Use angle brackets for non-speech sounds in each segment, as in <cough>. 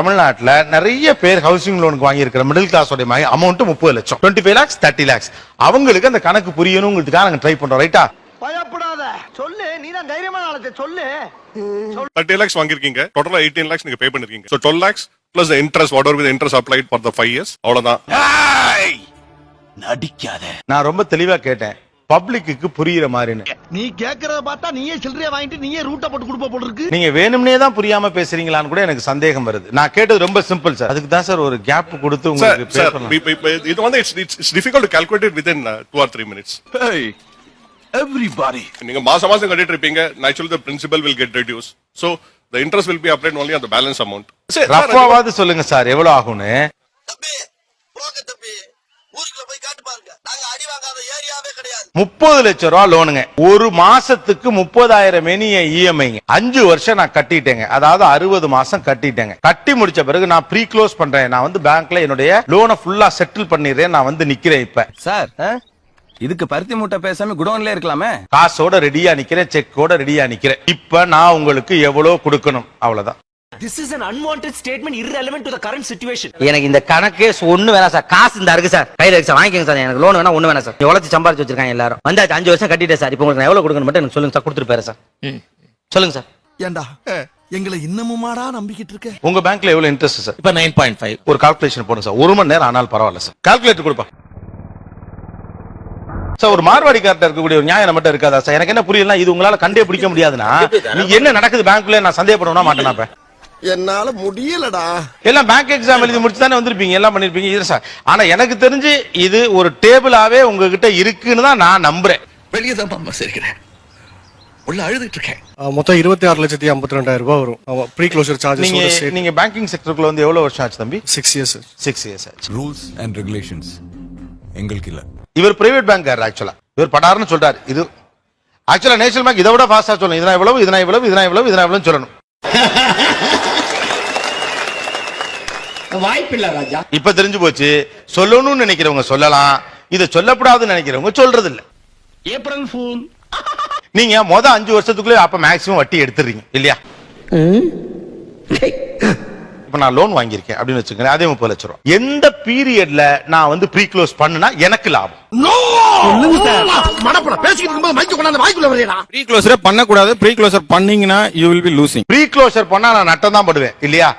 தமிழ்நாட்டுல நிறைய பேர் ஹவுசிங் லோனுக்கு வாங்கியிருக்கிற மிடில் கிளாஸ் உடைய அமௌண்ட் முப்பது லட்சம். Twenty five lakhs thirty lakhs அவங்களுக்கு அந்த கணக்கு புரியணுங்கிறதுக்காக நாங்க ட்ரை பண்றோம் ரைட்டா பயப்படாத. சொல்லு நீ தான் தைரியமான ஆளத்தை சொல்லு. தேர்ட்டி லேக்ஸ் வாங்கிருக்கீங்க டோட்டலா எயிட்டீன் லேக்ஸ் நீங்க பே பண்ணிருக்கீங்க. So twelve lakhs plus interest what with interest applied for the five years அவ்வளவுதான். நான் ரொம்ப தெளிவா கேட்டேன். பப்ளிக்கு புரியுற மாதிரின்னு. நீ கேக்குறத பார்த்தா நீயே சில்லறைய வாங்கிட்டு நீயே ரூட்ட போட்டு கொடுப்ப போல இருக்கு நீங்க வேணும்னே தான் புரியாம பேசுறீங்களான்னு கூட எனக்கு சந்தேகம் வருது. நான் கேட்டது ரொம்ப சிம்பிள் சார் அதுக்கு தான் சார் ஒரு கேப் கொடுத்து உங்களுக்கு. இது வந்து it's it's difficult to calculate with in two or three minutes everybody. நீங்க மாசம் மாசம் கட்டிட்டு இருப்பீங்க. Natural the principal will get reduce so the interest will be applied only அந்த பேலன்ஸ் அமௌண்ட் ரஃபாவாவது சொல்லுங்க சார் எவ்வளவு ஆகும்னு தம்பி போங்க தம்பி ஊருக்குள்ள போய் காட்டு பாருங்க நாங்க அடி வாங்காத ஏரியாவே கிடையாது முப்பது லட்சம் ரூபா லோனுங்க. ஒரு மாசத்துக்கு முப்பதாயிரம் இஎம்ஐங்க அஞ்சு வருஷம் நான் கட்டிட்டேங்க. அதாவது அறுபது மாசம் கட்டிட்டேங்க. கட்டி முடிச்ச பிறகு நான் ப்ரீ க்ளோஸ் பண்றேன். நான் வந்து பேங்க்ல என்னுடைய லோனை ஃபுல்லா செட்டில் பண்ணிடுறேன். நான் வந்து நிக்கிறேன் இப்ப. சார் இதுக்கு பருத்தி மூட்டை பேசாம குடோன்ல இருக்கலாமே? காசோட ரெடியா நிக்கிறேன். செக்கோட ரெடியா நிக்கிறேன். இப்ப நான் உங்களுக்கு எவ்வளவு கொடுக்கணும்? அவ்வளவுதான். This is an unwanted statement irrelevant to the current situation. எனக்கு இந்த கணக்கே ஒண்ணு வேணாம் சார். காசு இந்த இருக்கு சார். கையில இருக்கு சார். வாங்கிக்கோங்க சார். எனக்கு லோன் வேணா ஒண்ணு வேணாம் சார். உழைச்சு சம்பாரிச்சு வச்சிருக்காங்க எல்லாரும். வந்தாச்சு அஞ்சு வருஷம் கட்டிட்டேன் சார். இப்போ உங்களுக்கு நான் எவ்வளவு கொடுக்கணும் மட்டும் எனக்கு சொல்லுங்க சார். கொடுத்துட்டு போயிரு சார். சொல்லுங்க சார். ஏண்டா? எங்களை இன்னமுமாடா நம்பிக்கிட்டு இருக்க? உங்க பேங்க்ல எவ்வளவு இன்ட்ரெஸ்ட் சார்? இப்ப நைன் பாயிண்ட் ஃபைவ் ஒரு கால்குலேஷன் போடுங்க சார். ஒரு மணி நேரம் ஆனாலும் பரவாயில்ல சார். கால்குலேட்டர் கொடுப்பா. சார் ஒரு மார்வாடி கார்ட்ட இருக்கக்கூடிய ஒரு நியாயம் நம்மகிட்ட இருக்காதா சார்? எனக்கு என்ன புரியல இது உங்களால கண்டே பிடிக்க முடியாதுன்னா நீங்க என்ன நடக்குது பேங்க்ல நான் சந்தேகப்படணும் மாட்டேனா என்னால முடியலடா. எல்லாம் பேங்க் எக்ஸாம் எழுதி முடிச்சு தானே வந்திருப்பீங்க எல்லாம் பண்ணிருப்பீங்க. இது சார் ஆனா எனக்கு தெரிஞ்சு இது ஒரு டேபிளாவே உங்ககிட்ட இருக்குன்னு தான் நான் நம்புறேன். வெளியே தான் மாமா சிரிக்கிறேன். உள்ள அழுதுட்டு இருக்கேன். மொத்தம் இருபத்தி ஆறு லட்சத்தி ஐம்பத்தி ரெண்டாயிரம் ரூபாய் வரும். ப்ரீ க்ளோசர் சார்ஜஸ் நீங்க பேங்கிங் செக்டருக்குள்ள வந்து எவ்வளவு வருஷம் ஆச்சு தம்பி? சிக்ஸ் இயர்ஸ் சிக்ஸ் இயர்ஸ் ஆச்சு. ரூல்ஸ் அண்ட் ரெகுலேஷன்ஸ் எங்களுக்கு இல்ல. இவர் பிரைவேட் பேங்க் ஆக்சுவலா இவர் படாருன்னு சொல்றாரு. இது ஆக்சுவலா நேஷனல் பேங்க் இதை விட ஃபாஸ்டா சொல்லணும். இதனா இவ்வளவு இதனா இவ்வளவு இதனா இவ்வளவு இதனா இவ்வளவு சொல்லணும். <laughs> வாய்ப்பில்ல ராஜா. இப்ப தெரிஞ்சு போச்சு. சொல்லணும்னு நினைக்கிறவங்க சொல்லலாம். இதை சொல்லக்கூடாதுன்னு நினைக்கிறவங்க சொல்றது இல்ல ஏப்ரல் ஃபூல் நீங்க மொத அஞ்சு வருஷத்துக்குள்ளே அப்ப மேக்ஸிமம் வட்டி எடுத்துறீங்க இல்லையா? இப்ப நான் லோன் வாங்கியிருக்கேன் அப்படின்னு வச்சுக்கோங்க அதே முப்பது லட்சம் எந்த பீரியட்ல நான் வந்து ப்ரீ க்ளோஸ் பண்ணுனா எனக்கு லாபம். மடப்பட பேசிக்கிட்டு இருக்கும்போது மைக்கு கொண்டாந்து வாய்க்குள்ள வரையடா ப்ரீ க்ளோசரே பண்ணக்கூடாது. ப்ரீ க்ளோசர் பண்ணீங்கன்னா you will be losing preclosure பண்ணா நான் நட்டம் தான் படுவேன் இல்லையா?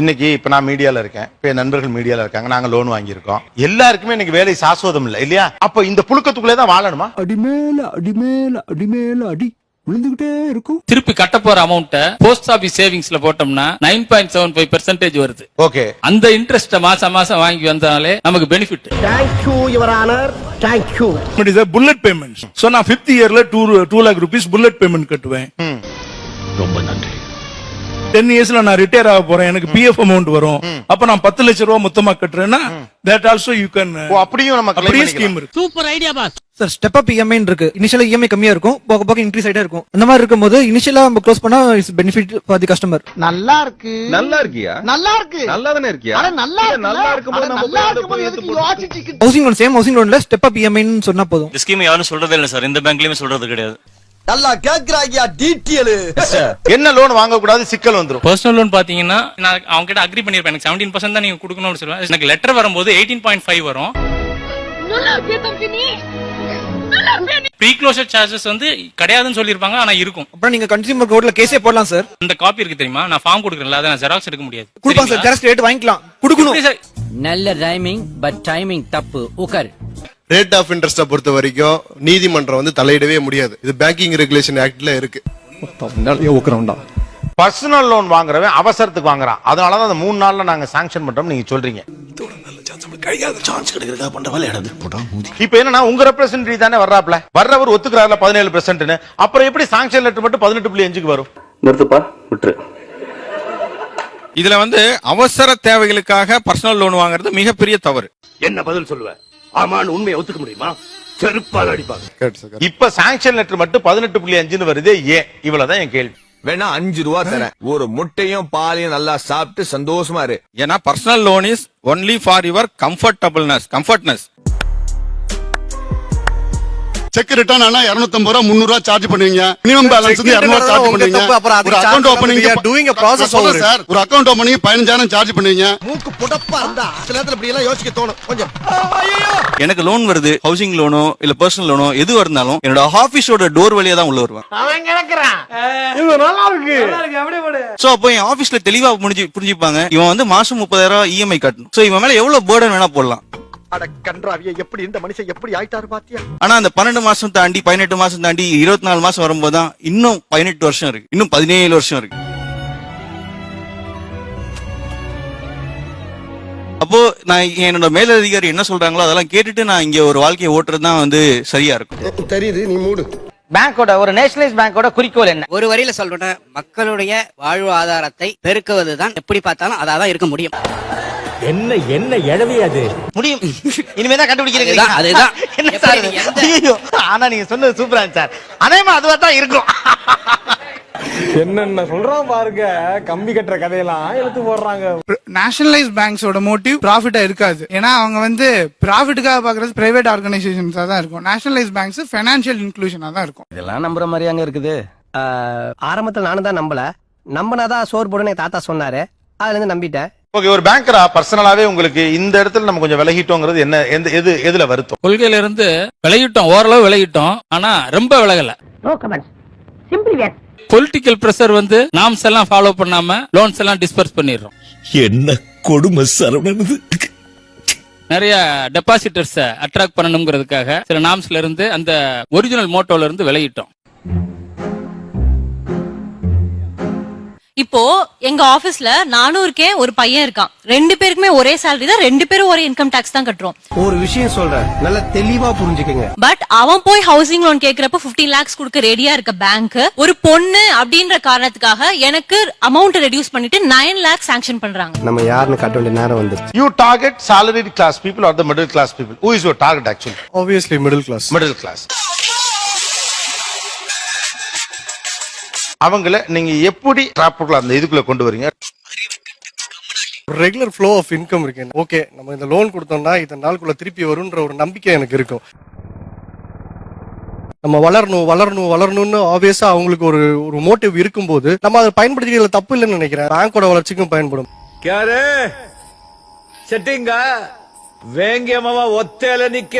இன்னைக்கு இப்ப நான் மீடியால இருக்கேன். இப்ப என் நண்பர்கள் மீடியால இருக்காங்க. நாங்க லோன் வாங்கியிருக்கோம். எல்லாருக்குமே இன்னைக்கு வேலை சாஸ்வதம் இல்ல இல்லையா? அப்ப இந்த புழுக்கத்துக்குள்ளே தான் வாழணுமா? அடிமேல அடிமேல அடிமேல அடி விழுந்துகிட்டே இருக்கும். திருப்பி கட்ட போற அமௌண்ட போஸ்ட் ஆபீஸ் சேவிங்ஸ்ல போட்டோம்னா nine point seven five percentage வருது. ஓகே அந்த இன்ட்ரெஸ்ட மாசம் மாசம் வாங்கி வந்தாலே நமக்கு benefit thank you your honour thank you bullet payment so நான் ஃபிஃப்த் இயர்ல two two lakh rupees bullet payment கட்டுவேன். நன்றி டென் இயர்ஸ்ல நான் ரிட்டையர் ஆக போறேன். எனக்கு பிஎஃப் அமௌண்ட் வரும். அப்ப நான் பத்து லட்சம் ரூபாய் மொத்தமா கட்டுறேன்னா தட் ஆல்சோ யூ கேன் ஓ அப்படியும் நம்ம அப்படியே. ஸ்கீம் இருக்கு. Super idea boss sir step up EMI இருக்கு. இனிஷியலா இஎம்ஐ கம்மியா இருக்கும். போக போக இன்க்ரீஸ் ஆயிட்டே இருக்கும். அந்த மாதிரி இருக்கும்போது இனிஷியலா நம்ம க்ளோஸ் பண்ணா it's benefit for the customer நல்லா இருக்கு. நல்லா இருக்கியா? நல்லா இருக்கு. நல்லா தானே இருக்கியா? அட நல்லா இருக்கு நல்லா இருக்கும்போது நம்ம நல்லா இருக்கும்போது எதுக்கு எடுத்து யோசிச்சுக்கிட்டு ஹவுசிங் லோன் சேம் ஹவுசிங் லோன்ல ஸ்டெப் அப் இஎம்ஐன்னு சொன்னா போதும். இந்த ஸ்கீம் யாரும் சொல்றதே இல்ல சார் இந்த பேங்க்லயுமே சொல்றது கிடையாது. நல்லா கேக்குறாங்கயா டீட்டெயில் என்ன லோன் வாங்க கூடாது சிக்கல் வந்துரும். பர்சனல் லோன் பாத்தீங்கன்னா நான் அவங்க கிட்ட அக்ரி பண்ணிருப்பேன். எனக்கு செவன்டீன் பர்சன்ட் தான் நீங்க கொடுக்கணும்னு சொல்லுவேன். எனக்கு லெட்டர் வரும்போது எயிட்டீன் பாயிண்ட் ஃபைவ் வரும். ப்ரீ க்ளோஷர் சார்ஜஸ் வந்து கிடையாதுன்னு சொல்லிருப்பாங்க ஆனா இருக்கும். அப்புறம் நீங்க கன்சியூமர் கோர்ட்ல கேஸே போடலாம் சார் அந்த காப்பி இருக்கு தெரியுமா? நான் ஃபார்ம் கொடுக்குறேன்ல அதை நான் ஜெராக்ஸ் எடுக்க முடியாது. கொடுப்பாங்க சார் ஜெராக்ஸ் ரேட் வாங்கிக்கலாம். கொடுக்கணும். நல்ல ரைமிங் பட் டைமிங் தப்பு. உக்கர். ரேட் ஆஃப் இன்ட்ரெஸ்ட பொறுத்த வரைக்கும் நீதிமன்றம் வந்து தலையிடவே முடியாது. இது பேங்கிங் ரெகுலேஷன் ஆக்ட்ல இருக்கு. பர்சனல் லோன் வாங்குறவன் அவசரத்துக்கு வாங்குறான். அதனால தான் அந்த மூணு நாள்ல நாங்க சாங்ஷன் பண்றோம் நீங்க சொல்றீங்க. இப்போ என்னன்னா உங்க ரெப்ரசன்டேட்டிவ் தானே வர்றாப்ல. வர்றவர் ஒத்துக்கிறாருல பதினேழு பெர்சென்ட்னு அப்புறம் எப்படி சாங்ஷன் லெட்டர் மட்டும் பதினெட்டு புள்ளி அஞ்சுக்கு வரும்? நிறுத்துப்பா விட்டுரு. இதுல வந்து அவசர தேவைகளுக்காக பர்சனல் லோன் வாங்குறது மிகப்பெரிய தவறு. என்ன பதில் சொல்லுவ? ஆமான்னு உண்மையை ஒத்துக்க முடியுமா? செருப்பால் அடிப்பாங்க. இப்ப சாங்ஷன் லெட்டர் மட்டும் பதினெட்டு புள்ளி அஞ்சுன்னு வருது ஏன்? இவ்வளவுதான் என் கேள்வி. வேணா அஞ்சு ரூபா தரேன். ஒரு முட்டையும் பாலையும் நல்லா சாப்பிட்டு சந்தோஷமா இரு. ஏன்னா personal loan is only for your comfortableness comfortness check return ஆனா இருநூத்தம்பது ரூபா முந்நூறு ரூபா சார்ஜ் பண்ணுவீங்க. மினிமம் பேலன்ஸ் வந்து இருநூறு சார்ஜ் பண்ணுவீங்க. தப்பு, அப்புறம் அதுக்கு ஒரு account a process over. it. Sir ஒரு அக்கௌண்ட் ஓப்பனிங் பதினஞ்சாயிரம் சார்ஜ் பண்ணுவீங்க. மூக்கு புடப்பா இருந்தா சில நேரத்துல இப்படி எல்லாம் யோசிக்க தோணும். கொஞ்சம். எனக்கு லோன் வருது ஹவுசிங் லோனோ இல்ல பர்சனல் லோனோ எது இருந்தாலும் என்னோட ஆபீஸோட டோர் வழியா தான் உள்ள வருவேன். சோ அப்போ என் ஆபீஸ்ல தெளிவா புரிஞ்சு புரிஞ்சுப்பாங்க. இவன் வந்து மாசம் முப்பதாயிரம் இஎம்ஐ கட்டணும். சோ இவன் மேல எவ்வளவு பேர்டன் வேணா போடலாம். அட கன்றாவிய எப்படி இந்த மனுஷன் எப்படி ஆயிட்டாரு பாத்தியா? ஆனா அந்த பன்னெண்டு மாசம் தாண்டி பதினெட்டு மாசம் தாண்டி இருபத்தி நாலு மாசம் வரும்போது தான் இன்னும் பதினெட்டு வருஷம் இருக்கு. இன்னும் பதினேழு வருஷம் இருக்கு. அப்போ நான் என்னோட மேலதிகாரி என்ன சொல்றாங்களோ அதெல்லாம் கேட்டுட்டு நான் இங்க ஒரு வாழ்க்கையை ஓட்டுறது தான் வந்து சரியா இருக்கும். தெரியுது நீ மூடு. பேங்கோட ஒரு நேஷனலைஸ் பேங்கோட குறிக்கோள் என்ன? ஒரு வரியில சொல்றேன் மக்களுடைய வாழ்வாதாரத்தை பெருக்குவதுதான் எப்படி பார்த்தாலும் அதான் இருக்க முடியும். என்ன என்ன எழவி அது? முடியும். இனிமே தான் கண்டுபிடிக்கிறீங்க. அதுதான். என்ன சார்? ஐயோ, ஆனா நீங்க சொன்னது சூப்பரா சார். அநேகமா அதுவா தான் இருக்கும். என்னென்ன சொல்றான் பாருங்க. கம்பி கட்டுற கதையெல்லாம் எடுத்து போடுறாங்க. நேஷனலைஸ் பேங்க்ஸோட மோட்டிவ் ப்ராஃபிட்டா இருக்காது. ஏன்னா அவங்க வந்து ப்ராஃபிட்டுக்காக பாக்குறது பிரைவேட் ஆர்கனைசேஷன்ஸா தான் இருக்கும். நேஷனலைஸ் பேங்க்ஸ் ஃபைனான்சியல் இன்க்ளூஷனா தான் இருக்கும். இதெல்லாம் நம்புற மாதிரி அங்க இருக்குது. ஆரம்பத்துல நானும் தான் நம்பல. நம்பினாதான் சோறு போடுன்னு தாத்தா சொன்னாரு. அதுல இருந்து நம்பிட்டேன். ஓகே ஒரு பேங்கரா பர்சனலாவே உங்களுக்கு இந்த இடத்துல நம்ம கொஞ்சம் விலகிட்டோங்கிறது என்ன எந்த எது எதுல வருத்தம்? கொள்கையில இருந்து விலகிட்டோம் ஓரளவு விலகிட்டோம் ஆனா ரொம்ப விலகல. பொலிட்டிக்கல் பிரஷர் வந்து நாம்ஸ் எல்லாம் ஃபாலோ பண்ணாம லோன்ஸ் எல்லாம் டிஸ்பர்ஸ் பண்ணிடுறோம். என்ன கொடுமை சரவணது நிறைய டெபாசிட்டர்ஸ் அட்ராக்ட் பண்ணணுங்கிறதுக்காக சில நாம்ஸ்ல இருந்து அந்த ஒரிஜினல் மோட்டோல இருந்து விலகிட்டோம். இப்போ எங்க ஆபீஸ்ல நானும் இருக்கேன் ஒரு பையன் இருக்கான். ரெண்டு பேருக்குமே ஒரே salary தான் ரெண்டு பேரும் ஒரே இன்கம் டாக்ஸ் தான் கட்டுறோம். ஒரு விஷயம் சொல்றேன் நல்லா தெளிவா புரிஞ்சுக்கங்க. பட் அவன் போய் ஹவுசிங் லோன் கேக்குறப்ப 15 லேக்ஸ் கொடுக்க ரெடியா இருக்க பேங்க் ஒரு பொண்ணு அப்படின்ற காரணத்துக்காக எனக்கு அமௌண்ட் ரெடியூஸ் பண்ணிட்டு நைன் லேக்ஸ் சாங்ஷன் பண்றாங்க. நம்ம யாருன்னு காட்ட வேண்டிய நேரம் வந்துருச்சு. You target salaried class people are the middle class people who is your target actually obviously middle class middle class அவங்கள நீங்க எப்படி டிராப்புக்குள்ள அந்த இதுக்குள்ள கொண்டு வரீங்க? ரெகுலர் ஃப்ளோ ஆஃப் இன்கம் இருக்கு. ஓகே நம்ம இந்த லோன் கொடுத்தோம்னா இத்தனை நாளுக்குள்ள திருப்பி வரும்ன்ற ஒரு நம்பிக்கை எனக்கு இருக்கும். நம்ம வளரணும் வளரணும் வளரணும்னு ஆப்வியஸா அவங்களுக்கு ஒரு ஒரு மோட்டிவ் இருக்கும்போது நம்ம அதை பயன்படுத்திக்கிறதுல தப்பு இல்லைன்னு நினைக்கிறேன். பேங்கோட வளர்ச்சிக்கும் பயன்படும். செட்டிங்க வேங்கியமாவா ஒத்தையில நிக்க.